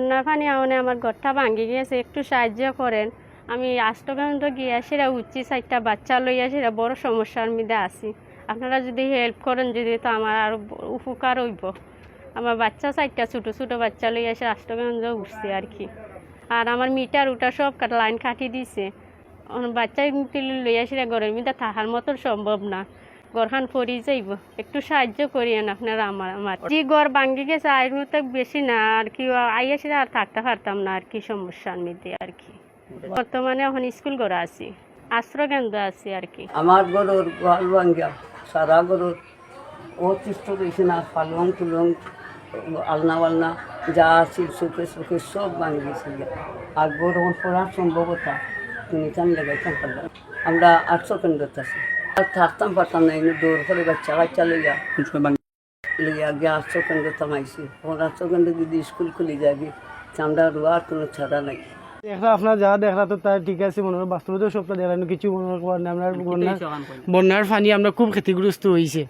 বন্যা পানি আনে আমার ঘরটা ভাঙ্গি গিয়েছে, একটু সাহায্য করেন। আমি আষ্টগন্ধ গিয়া সেটা উঠছি, চারটা বাচ্চা লইয়া সেটা বড় সমস্যার মধ্যে আছি। আপনারা যদি হেল্প করেন, যদি তো আমার আরও উপকার হইব। আমার বাচ্চা চারটা, ছোটো ছোটো বাচ্চা লইয়া সে আষ্টগন্ধ উঠছে আর কি। আর আমার মিটার উটা সব লাইন কাটি দিছে। বাচ্চা লইয়া সেটা ঘরের মধ্যে থাকার মতো সম্ভব না। গরখান পরি যাইব। একটু সাহায্য করিয়েন আপনারা আমার আমার। যে ঘর ভাঙ্গি গেছে, আয়ের মতো বেশি না, আর কি আইয়া সেটা আর থাকতে পারতাম না, আর কি সমস্যার মধ্যে, আর কি। বর্তমানে এখন স্কুল ঘরে আছি, আশ্রয় কেন্দ্র আছি, আর কি। আমার গরুর গোয়াল ভাঙ্গা, সারা গরুর ও তিষ্ট দিয়েছে না পালং তুলং আলনা বালনা, যা আছে, সুখে সুখে সব ভাঙি গেছে আর গরু পড়ার সম্ভবতা তুমি চান লাগাইতাম আমরা আটশো কেন্দ্রত আছি। থাকতাম পারতাম না এনে দৌড় করে বাচ্চা বাচ্চা লইয়া লইয়া গিয়ে আটশো কেন্দ্র থামাইছি। এখন আটশো কেন্দ্র যদি স্কুল খুলে যাবি আমরা রোয়ার কোনো ছাড়া নাই। দেখলা আপনার যা দেখলা তো তাই ঠিক আছে মনে হয় বাস্তবতে সবটা দেখলাম কিছু মনে করেন আমরা বন্যার বন্যার পানি আমরা খুব ক্ষতিগ্রস্ত হয়েছে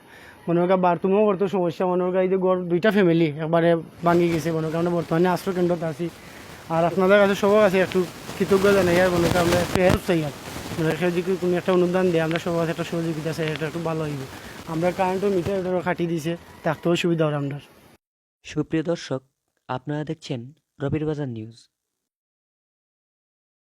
মনে হয় বাথরুমও করতো সমস্যা মনে হয় এই যে গড় দুইটা ফ্যামিলি একবারে ভাঙি গেছে মনে হয় আমরা বর্তমানে আশ্রয় কেন্দ্রতে আছি। আর আপনাদের কাছে সবার কাছে একটু কৃতজ্ঞ জানাই আর মনে হয় আমরা একটু হেল্প চাই আর মানে কেউ যদি কোনো একটা অনুদান দেয়, আমরা সবার একটা সহযোগিতা চাই এটা একটু ভালো হইব। আমরা কারেন্টও মিটার ওটারও খাটি দিছে থাকতেও সুবিধা হবে আমরা সুপ্রিয় দর্শক, আপনারা দেখছেন রবির বাজার নিউজ